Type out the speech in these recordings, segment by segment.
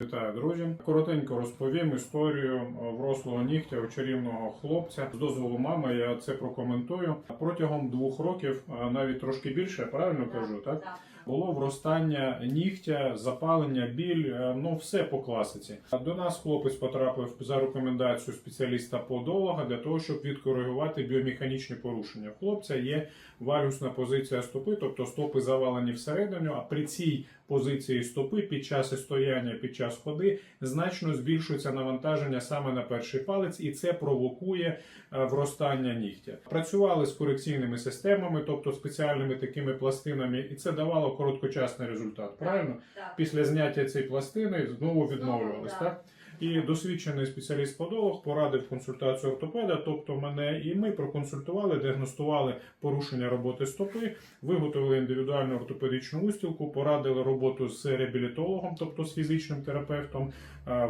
Вітаю, друзі! Коротенько розповім історію е, врослого нігтя у чарівного хлопця. З дозволу мами я це прокоментую. Протягом двох років, навіть трошки більше, Правильно правильно кажу, так? Було вростання нігтя, запалення, біль, е, ну все по класиці. До нас хлопець потрапив за рекомендацією спеціаліста-подолога для того, щоб відкоригувати біомеханічні порушення. У хлопця є вальгусна позиція стопи, тобто стопи завалені всередину, а при цій позиції стопи під час стояння, під час ходи значно збільшується навантаження саме на перший палець, і це провокує е, вростання нігтя. Працювали з корекційними системами, тобто спеціальними такими пластинами, і це давало короткочасний результат. Правильно? Так. Після зняття цієї пластини знову відновлювалися. Так? І досвідчений спеціаліст-подолог порадив консультацію ортопеда, тобто мене і ми проконсультували, діагностували порушення роботи стопи, виготовили індивідуальну ортопедичну устілку, порадили роботу з реабілітологом, тобто з фізичним терапевтом,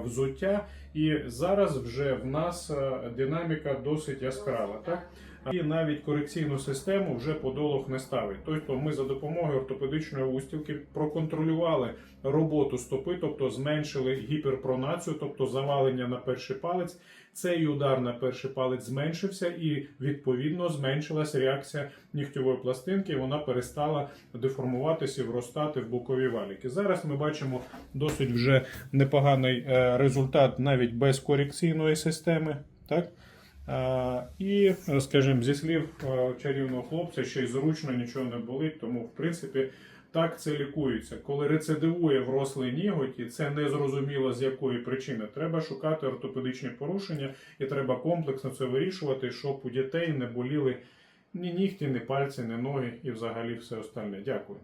взуття. І зараз вже в нас динаміка досить яскрава. Так? І навіть корекційну систему вже подолог не ставить. Тобто ми за допомогою ортопедичної устілки проконтролювали роботу стопи, тобто зменшили гіперпронацію, тобто завалення на перший палець. Цей удар на перший палець зменшився, і відповідно зменшилася реакція нігтєвої пластинки. і Вона перестала деформуватися і вростати в бокові валіки. Зараз ми бачимо досить вже непоганий е, результат навіть без корекційної системи. Так? І, скажімо, зі слів е, чарівного хлопця, ще й зручно нічого не болить, тому в принципі так це лікується. Коли рецидивує врослий ніготь, і це не зрозуміло з якої причини, треба шукати ортопедичні порушення і треба комплексно це вирішувати, щоб у дітей не боліли ні нігті, ні пальці, ні ноги і взагалі все остальне. Дякую.